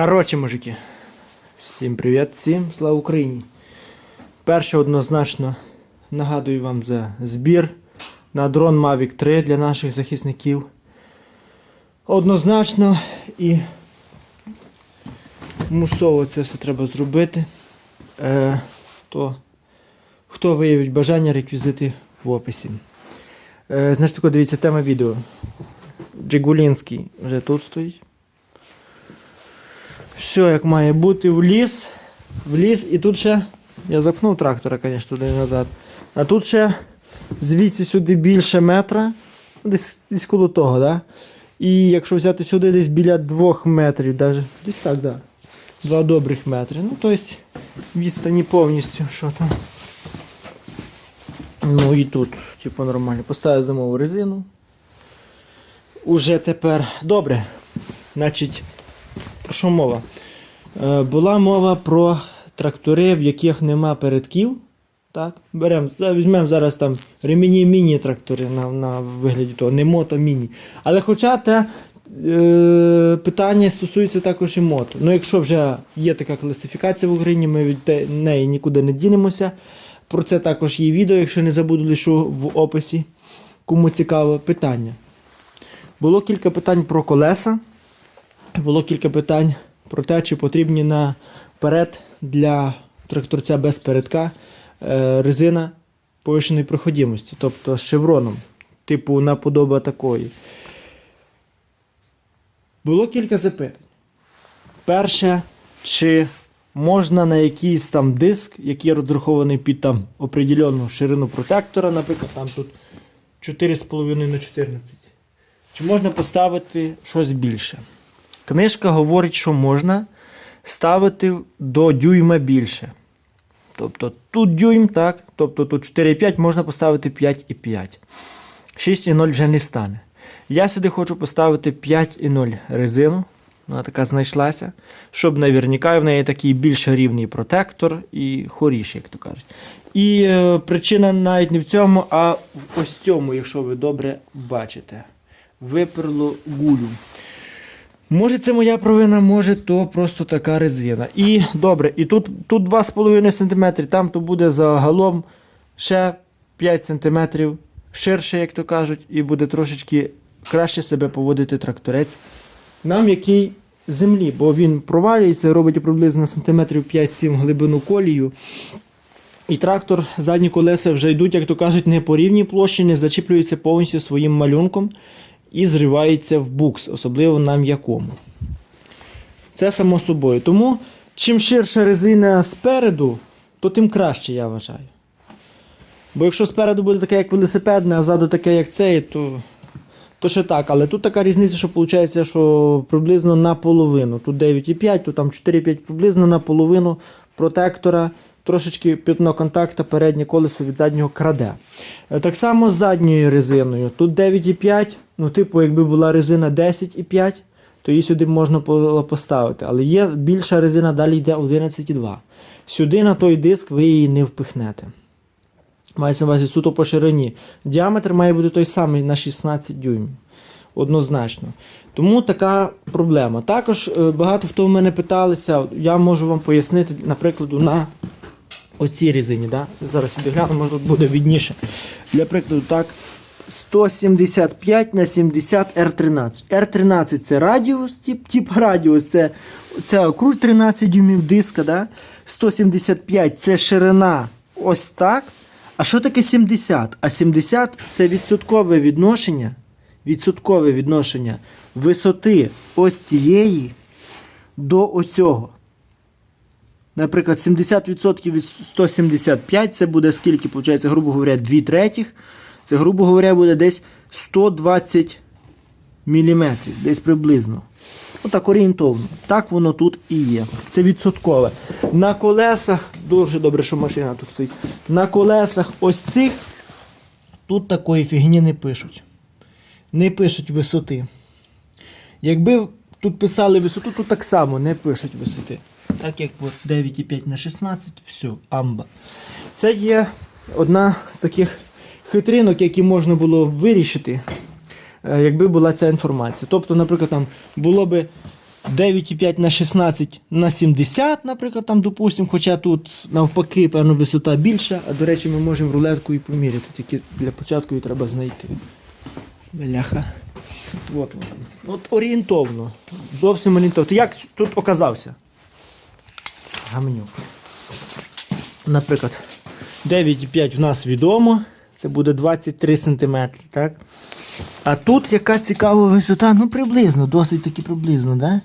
Коротше, мужики. Всім привіт, всім слава Україні. Перше однозначно нагадую вам за збір на дрон Mavic 3 для наших захисників. Однозначно і мусово це все треба зробити. Е, то хто виявить бажання, реквізити в описі. Е, значить, дивіться тема відео. Джигулінський вже тут стоїть. Все як має бути в ліс. В ліс і тут ще. Я запхнув трактора, звісно, туди назад. А тут ще звідси сюди більше метра. Ну, Десь, десь коло того, да? І якщо взяти сюди десь біля двох метрів, даже, десь так, да. Два добрих метри. Ну, тобто відстані повністю, що там. Ну і тут, типу, нормально. Поставив зимову резину. Уже тепер добре. Значить, про що мова? Е, була мова про трактори, в яких нема передків. Так? Беремо, візьмемо зараз там ремені міні-трактори на, на вигляді того, не мото міні. Але хоча те е, питання стосується також і мото. Ну, якщо вже є така класифікація в Україні, ми від неї нікуди не дінемося. Про це також є відео, якщо не забуду, лишу в описі. Кому цікаво питання. Було кілька питань про колеса. Було кілька питань про те, чи потрібні наперед для тракторця без передка е, резина повищеної проходимості, тобто з шевроном, типу наподоба такої. Було кілька запитань. Перше, чи можна на якийсь там диск, який розрахований під там определену ширину протектора, наприклад, там тут 4,5 на 14. Чи можна поставити щось більше? Книжка говорить, що можна ставити до дюйма більше. Тобто тут дюйм, так, тобто тут 4,5 можна поставити 5,5. 6,0 вже не стане. Я сюди хочу поставити 5,0 резину. Вона така знайшлася. Щоб наверняка в неї такий більш рівний протектор і хоріший, як то кажуть. І е, причина навіть не в цьому, а в ось цьому, якщо ви добре бачите. Виперло гулю. Може, це моя провина, може, то просто така резина. І добре, і тут, тут 2,5 см, там то буде загалом ще 5 см ширше, як то кажуть, і буде трошечки краще себе поводити тракторець. Нам який землі, бо він провалюється, робить приблизно сантиметрів 5-7 глибину колію. І трактор, задні колеса вже йдуть, як то кажуть, не по рівній площі, не зачіплюються повністю своїм малюнком і зривається в букс, особливо на м'якому. Це само собою. Тому чим ширша резина спереду, то тим краще, я вважаю. Бо якщо спереду буде таке, як велосипедне, а ззаду таке, як цей, то, то ще так. Але тут така різниця, що виходить, що приблизно наполовину. Тут 9,5, тут там 4,5 приблизно наполовину протектора. Трошечки п'ятно контакта переднє колесо від заднього краде. Е, Так само з задньою резиною. Тут 9,5, ну, типу, якби була резина 10,5, то її сюди можна було поставити. Але є більша резина, далі йде 11,2. Сюди на той диск ви її не впихнете. Мається на увазі суто по ширині. Діаметр має бути той самий на 16 дюймів. Однозначно. Тому така проблема. Також е, багато хто в мене питалися, я можу вам пояснити, наприклад, на оцій резині. Да? Зараз гляну, може буде відніше. Для прикладу, так. 175 на 70 R13. R13 це радіус, тип, тип радіус, це, це округ 13 дюймів диска. Да? 175 це ширина ось так. А що таке 70? А 70 це відсоткове відношення, відсоткове відношення висоти ось цієї до ось цього. Наприклад, 70% від 175 це буде скільки, виходить, грубо говоря, 2 третіх. Це, грубо говоря, буде десь 120 мм, десь приблизно. Отак орієнтовно. Так воно тут і є. Це відсоткове. На колесах, дуже добре, що машина тут стоїть. На колесах ось цих тут такої фігні не пишуть. Не пишуть висоти. Якби тут писали висоту, то так само не пишуть висоти. Так як от 9,5 на 16, все, амба. Це є одна з таких хитринок, які можна було вирішити, е, якби була ця інформація. Тобто, наприклад, там було би 9,5 на 16 на 70, наприклад, там, допустимо, хоча тут навпаки, певно, висота більша, а до речі, ми можемо рулетку і поміряти, тільки для початку її треба знайти. Бляха. От. От орієнтовно. Зовсім орієнтовно. Ти як тут оказався? Гамнюк. Наприклад, 9,5 в нас відомо. Це буде 23 см, так? А тут яка цікава висота, ну приблизно, досить таки приблизно, да?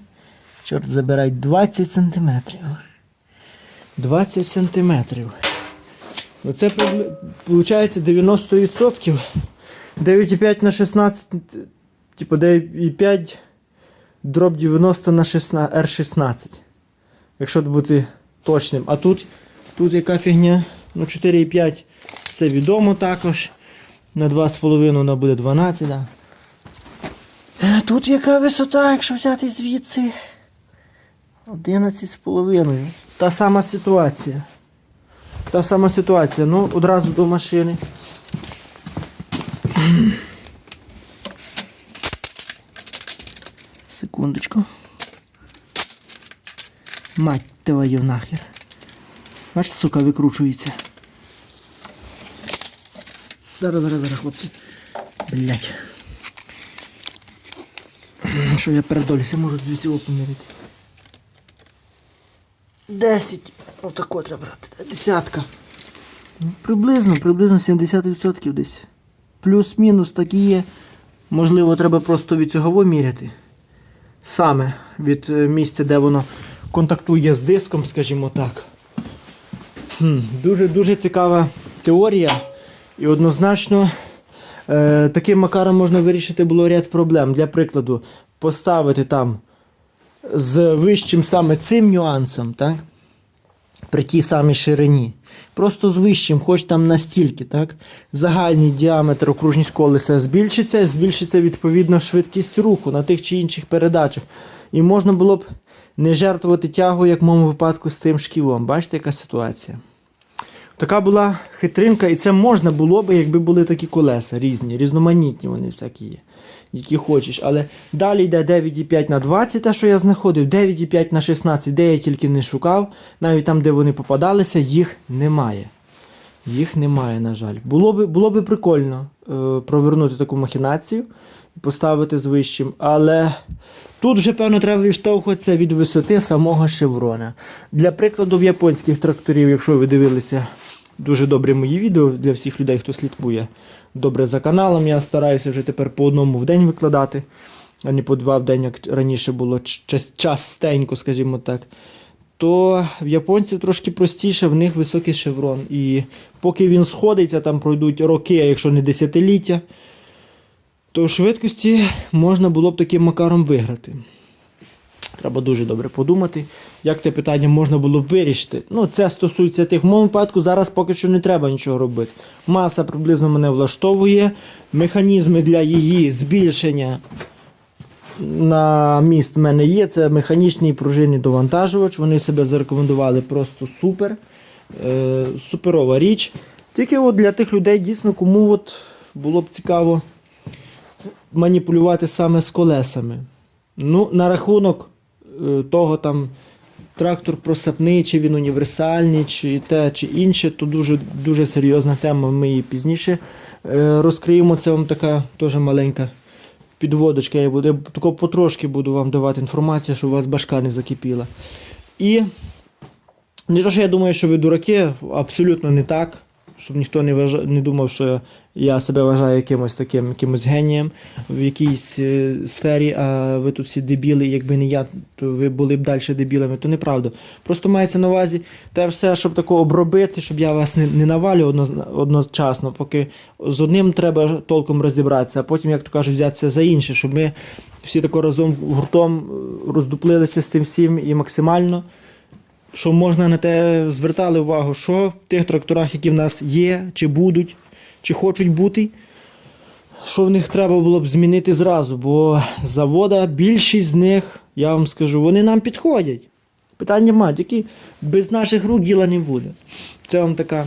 Чорт забирай, 20 см. 20 см. Це виходить 90%. 9,5 на 16, типу 9,5 дроб 90 на 16, R16. Якщо бути точним. А тут, тут яка фігня? Ну 4,5 це відомо також. На 2,5 вона буде 12. Да. Е, Тут яка висота, якщо взяти звідси? 11,5. Та сама ситуація. Та сама ситуація. Ну, одразу до машини. Секундочку. Мать твою нахер. Бач, сука, викручується. Зараз, зараз, зараз, хлопці. Блять. Що я передолюся, можу звідси його поміряти. Десять. Отако треба брати. Десятка. Ну, Приблизно, приблизно 70% десь. Плюс-мінус так і є. Можливо, треба просто від цього міряти. Саме від е, місця, де воно контактує з диском, скажімо так. Дуже дуже цікава теорія. І однозначно е, таким макаром можна вирішити було ряд проблем. Для прикладу, поставити там з вищим саме цим нюансом, так? При тій самій ширині. Просто з вищим, хоч там настільки, так? Загальний діаметр окружність колеса збільшиться, збільшиться відповідно швидкість руху на тих чи інших передачах. І можна було б не жертвувати тягу, як в моєму випадку з тим шківом. Бачите, яка ситуація? Така була хитринка, і це можна було б, якби були такі колеса різні, різноманітні вони всякі є, які хочеш. Але далі йде 9,5 на 20, те, що я знаходив, 9,5 на 16, де я тільки не шукав, навіть там, де вони попадалися, їх немає. Їх немає, на жаль. Було би, було би прикольно е, провернути таку махінацію і поставити з вищим, але тут вже, певно, треба відштовхуватися від висоти самого шеврона. Для прикладу, в японських тракторів, якщо ви дивилися дуже добре мої відео для всіх людей, хто слідкує добре за каналом, я стараюся вже тепер по одному в день викладати, а не по два в день, як раніше було частенько, скажімо так то в японців трошки простіше, в них високий шеврон. І поки він сходиться, там пройдуть роки, а якщо не десятиліття, то швидкості можна було б таким макаром виграти. Треба дуже добре подумати, як те питання можна було вирішити. Ну, це стосується тих. В моєму випадку зараз поки що не треба нічого робити. Маса приблизно мене влаштовує. Механізми для її збільшення на міст в мене є. Це механічний пружинний довантажувач. Вони себе зарекомендували просто супер. Е, суперова річ. Тільки от для тих людей, дійсно, кому от було б цікаво маніпулювати саме з колесами. Ну, на рахунок того там. Трактор просапний, чи він універсальний, чи те, чи інше, то дуже дуже серйозна тема. Ми її пізніше е, розкриємо. Це вам така теж маленька підводочка. Я буду тако потрошки буду вам давати інформацію, щоб у вас башка не закипіла. І не те, що я думаю, що ви дураки, абсолютно не так. Щоб ніхто не вважа... не думав, що я себе вважаю якимось таким якимось генієм в якійсь е, сфері, а ви тут всі дебіли, якби не я, то ви були б далі дебілами, то неправда. Просто мається на увазі те все, щоб тако обробити, щоб я вас не, не одно, одночасно, поки з одним треба толком розібратися, а потім, як то кажуть, взятися за інше, щоб ми всі тако разом гуртом е, роздуплилися з тим всім і максимально що можна на те звертали увагу, що в тих тракторах, які в нас є, чи будуть, чи хочуть бути, що в них треба було б змінити зразу, бо завода більшість з них, я вам скажу, вони нам підходять. Питання нема, тільки без наших рук діла не буде. Це вам така,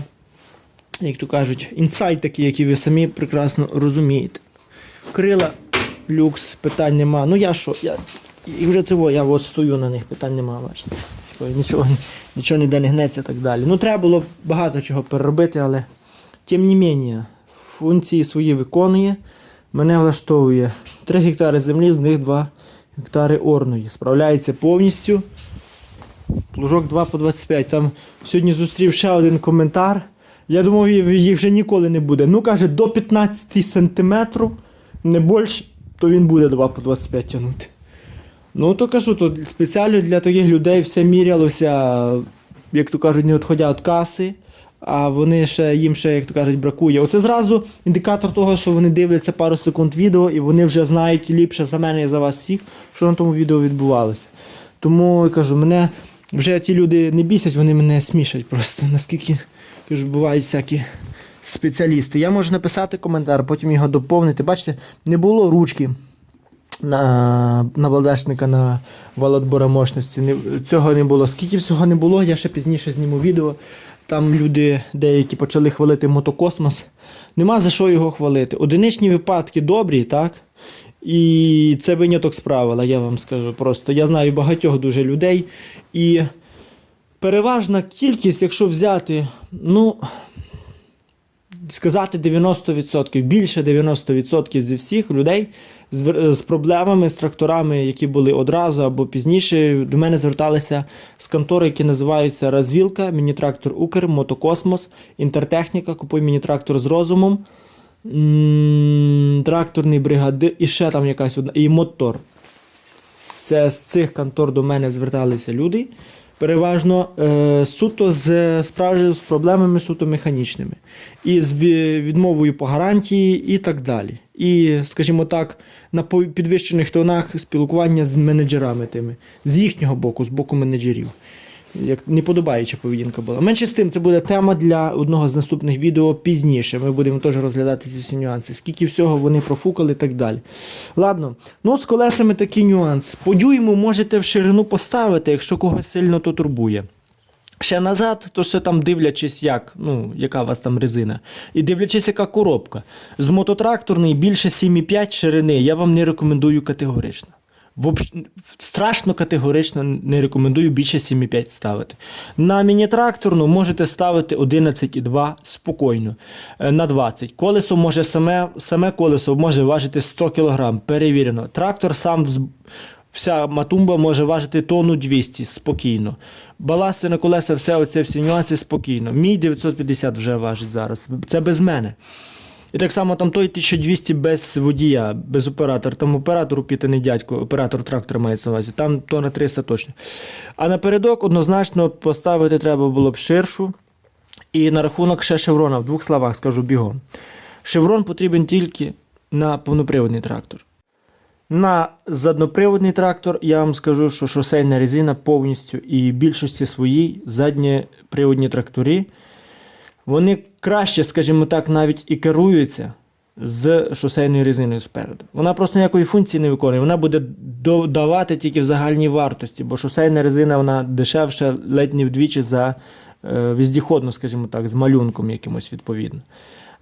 як то кажуть, інсайт такий, який ви самі прекрасно розумієте. Крила, люкс, питань нема. Ну я що? Я, І вже цього, я от стою на них, питань немає, бачите. Нічого, нічого не гнеться і так далі. Ну, треба було багато чого переробити, але тим не менше, функції свої виконує. Мене влаштовує 3 гектари землі, з них 2 гектари орної. Справляється повністю. Плужок 2 по 25. Там сьогодні зустрів ще один коментар. Я думав, їх вже ніколи не буде. Ну, каже, до 15 сантиметрів, не більше, то він буде 2 по 25 тягнути. Ну, то кажу, то спеціально для таких людей все мірялося, як то кажуть, не відходя від каси, а вони ще, їм ще, як то кажуть, бракує. Оце зразу індикатор того, що вони дивляться пару секунд відео і вони вже знають ліпше за мене і за вас всіх, що на тому відео відбувалося. Тому я кажу, мене вже ті люди не бісять, вони мене смішать просто. Наскільки кажу, бувають всякі спеціалісти. Я можу написати коментар, потім його доповнити. Бачите, не було ручки на, на балдашника на валотбора мощності. Цього не було. Скільки всього не було, я ще пізніше зніму відео. Там люди деякі почали хвалити мотокосмос. Нема за що його хвалити. Одиничні випадки добрі, так? І це виняток з правила, я вам скажу просто. Я знаю багатьох дуже людей. І переважна кількість, якщо взяти, ну, сказати 90%, більше 90% зі всіх людей з, з проблемами з тракторами, які були одразу або пізніше, до мене зверталися з контори, які називаються Розвілка, міні-трактор Укр, Мотокосмос, Інтертехніка, купуй міні-трактор з розумом, тракторний бригадир і ще там якась одна, і мотор. Це з цих контор до мене зверталися люди. Переважно е, суто з справжніми з проблемами суто механічними. І з відмовою по гарантії і так далі. І, скажімо так, на підвищених тонах спілкування з менеджерами тими, з їхнього боку, з боку менеджерів. Як неподобаюча поведінка була. Менше з тим, це буде тема для одного з наступних відео пізніше. Ми будемо теж розглядати ці всі нюанси. Скільки всього вони профукали і так далі. Ладно, ну з колесами такий нюанс. По дюйму можете в ширину поставити, якщо когось сильно то турбує. Ще назад, то ще там дивлячись, як, ну, яка у вас там резина. І дивлячись, яка коробка. З мототракторної більше 7,5 ширини я вам не рекомендую категорично. Страшно категорично не рекомендую більше 7,5 ставити. На міні-тракторну можете ставити 11,2 спокійно е, на 20. Колесо може саме, саме колесо може важити 100 кг, перевірено. Трактор сам вз- Вся матумба може важити тонну 200 спокійно. Баласти на колеса, все оце всі нюанси спокійно. Мій 950 вже важить зараз. Це без мене. І так само там той 1200 без водія, без оператора. Там оператор упітаний дядько, оператор трактора мається на увазі. Там то на 300 точно. А напередок однозначно поставити треба було б ширшу. І на рахунок ще шеврона, в двох словах скажу бігом. Шеврон потрібен тільки на повноприводний трактор. На задноприводний трактор я вам скажу, що шосейна резина повністю і більшості своїй задньоприводні трактори, вони краще, скажімо так, навіть і керуються з шосейною резиною спереду. Вона просто ніякої функції не виконує. Вона буде додавати тільки в загальній вартості, бо шосейна резина вона дешевша ледь не вдвічі за е, віздіходну, скажімо так, з малюнком якимось відповідно.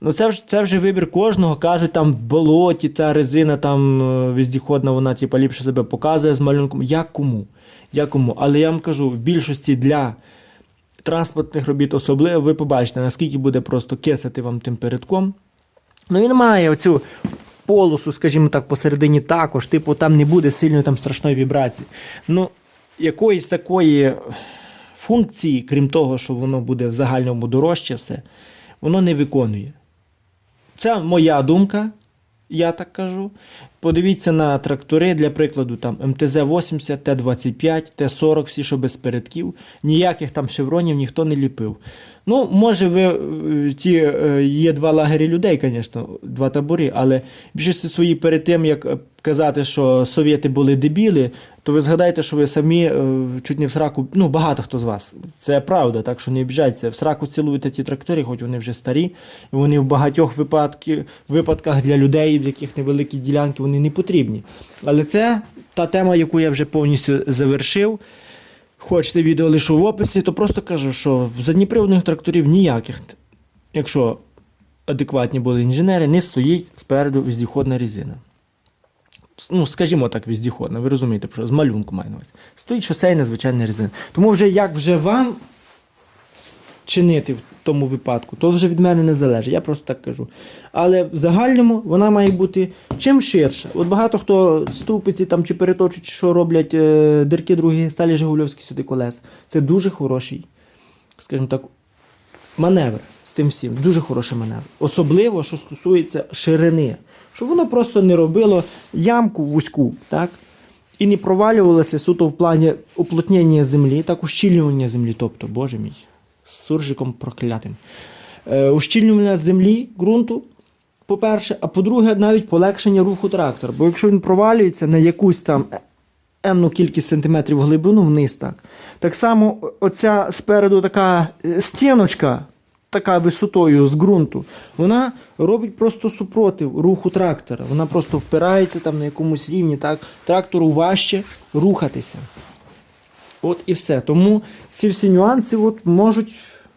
Ну, це вже, це вже вибір кожного. Кажуть, там в болоті та резина там е, віздіходна, вона типу, ліпше себе показує з малюнком. Як кому? Як кому? Але я вам кажу, в більшості для транспортних робіт особливо, ви побачите, наскільки буде просто кисати вам тим передком. Ну він має оцю полосу, скажімо так, посередині також. Типу, там не буде сильної там страшної вібрації. Ну, якоїсь такої функції, крім того, що воно буде в загальному дорожче все, воно не виконує. Це моя думка, я так кажу. Подивіться на трактори, для прикладу, там МТЗ-80, Т-25, Т-40, всі, що без передків. Ніяких там шевронів ніхто не ліпив. Ну, може, ви е, ті е, є два лагері людей, звісно, два табори, але більшості свої перед тим, як е, казати, що совєти були дебіли, то ви згадайте, що ви самі е, чуть не в сраку, ну, багато хто з вас. Це правда, так що не обіжайтеся. В сраку цілуєте ті трактори, хоч вони вже старі, і вони в багатьох випадки, випадках для людей, в яких невеликі ділянки, вони не потрібні. Але це та тема, яку я вже повністю завершив. Хочете відео лишу в описі, то просто кажу, що в задніприводних тракторів ніяких, якщо адекватні були інженери, не стоїть спереду віздіходна резина. Ну, скажімо так, віздіходна, ви розумієте, що з малюнку маю на увазі. Стоїть шосейна звичайна резина. Тому вже як вже вам чинити в тому випадку, то вже від мене не залежить. Я просто так кажу. Але в загальному вона має бути чим ширша. От багато хто ступиці там чи переточують, чи що роблять е, дирки другі, сталі Жигульовські сюди колес. Це дуже хороший, скажімо так, маневр тим всім. Дуже хороший маневр. Особливо, що стосується ширини. Щоб воно просто не робило ямку вузьку, так? І не провалювалося суто в плані уплотнення землі, так ущільнювання землі, тобто, боже мій, з суржиком проклятим. Е, ущільнювання землі, ґрунту, по-перше, а по-друге, навіть полегшення руху трактора. Бо якщо він провалюється на якусь там енну кількість сантиметрів глибину вниз, так. Так само оця спереду така е, стіночка, така висотою з ґрунту, вона робить просто супротив руху трактора. Вона просто впирається там на якомусь рівні, так, трактору важче рухатися. От і все. Тому ці всі нюанси от можуть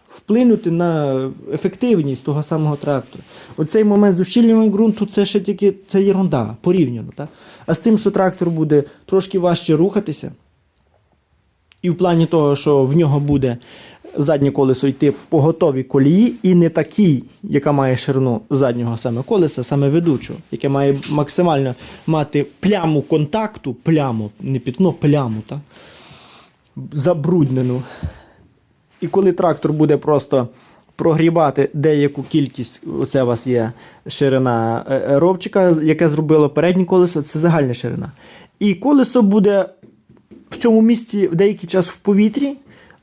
вплинути на ефективність того самого трактора. Оцей момент з ущільнювання ґрунту це ще тільки це єрунда, порівняно. Так? А з тим, що трактор буде трошки важче рухатися, і в плані того, що в нього буде заднє колесо йти по готовій колії, і не такій, яка має ширину заднього саме колеса, саме ведучого, яке має максимально мати пляму контакту, пляму, не пітно, пляму, так? забруднену. І коли трактор буде просто прогрібати деяку кількість, оце у вас є ширина е, е, ровчика, яке зробило переднє колесо, це загальна ширина. І колесо буде в цьому місці деякий час в повітрі,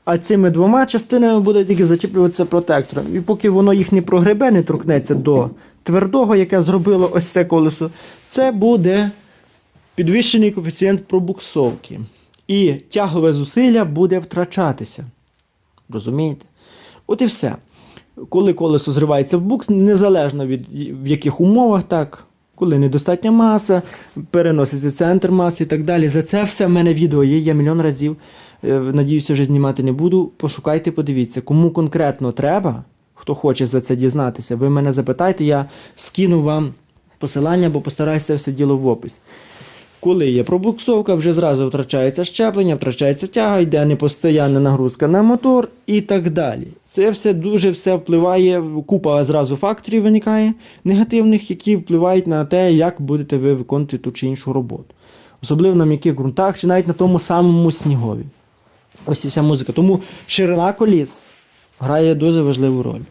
а цими двома частинами буде тільки зачіплюватися протектором. І поки воно їх не прогребе, не торкнеться до твердого, яке зробило ось це колесо, це буде підвищений коефіцієнт пробуксовки. І тягове зусилля буде втрачатися. Розумієте? От і все. Коли колесо зривається в букс, незалежно від в яких умовах, так, коли недостатня маса, переноситься центр маси і так далі. За це все в мене відео є, я мільйон разів. е, Надіюся, вже знімати не буду. Пошукайте, подивіться, кому конкретно треба, хто хоче за це дізнатися, ви мене запитайте, я скину вам посилання, бо постараюся все діло в опис. Коли є пробуксовка, вже зразу втрачається щеплення, втрачається тяга, йде непостоянна нагрузка на мотор і так далі. Це все дуже все впливає, купа зразу факторів виникає негативних, які впливають на те, як будете ви виконувати ту чи іншу роботу. Особливо на м'яких ґрунтах чи навіть на тому самому снігові. Ось і вся музика. Тому ширина коліс грає дуже важливу роль.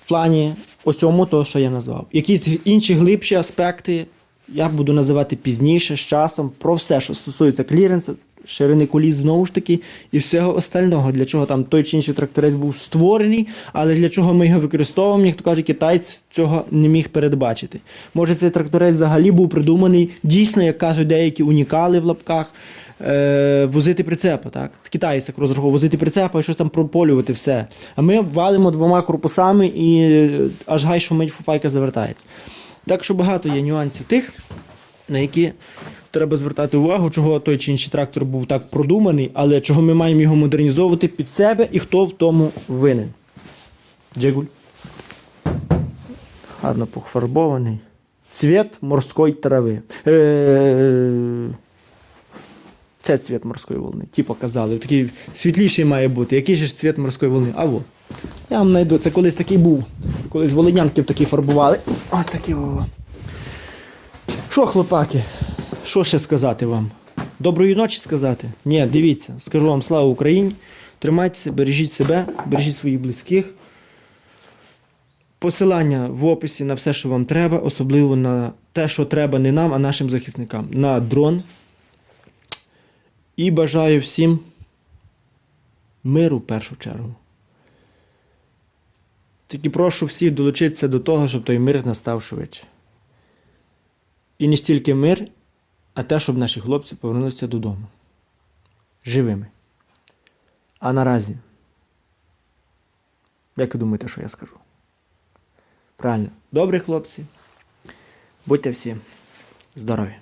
В плані ось то, що я назвав. Якісь інші глибші аспекти я буду називати пізніше, з часом, про все, що стосується кліренсу, ширини коліс, знову ж таки, і всього остального, для чого там той чи інший тракторець був створений, але для чого ми його використовуємо, ніхто каже, китаєць цього не міг передбачити. Може, цей тракторець взагалі був придуманий дійсно, як кажуть деякі унікали в лапках. Е, возити прицепа, так? Китаєць так розраховував, возити прицепа і щось там прополювати все. А ми валимо двома корпусами і е, аж гай шумить фуфайка завертається. Так що багато є нюансів тих, на які треба звертати увагу, чого той чи інший трактор був так продуманий, але чого ми маємо його модернізовувати під себе і хто в тому винен. Джигуль. Гарно пофарбований. Цвіт морської трави. Е, Це цвіт морської волни. Ті показали. Такий світліший має бути. Який же ж цвіт морської волни? А во. Я вам знайду. Це колись такий був. Колись волинянків такі фарбували. Ось такі. Що, хлопаки? Що ще сказати вам? Доброї ночі сказати? Ні, дивіться, скажу вам слава Україні. Тримайтеся, бережіть себе, бережіть своїх близьких. Посилання в описі на все, що вам треба, особливо на те, що треба не нам, а нашим захисникам. На дрон. І бажаю всім миру в першу чергу. Тільки прошу всіх долучитися до того, щоб той мир настав швидше. І не стільки мир, а те, щоб наші хлопці повернулися додому. Живими. А наразі. Як ви думаєте, що я скажу? Правильно. Добрі хлопці. Будьте всі здорові.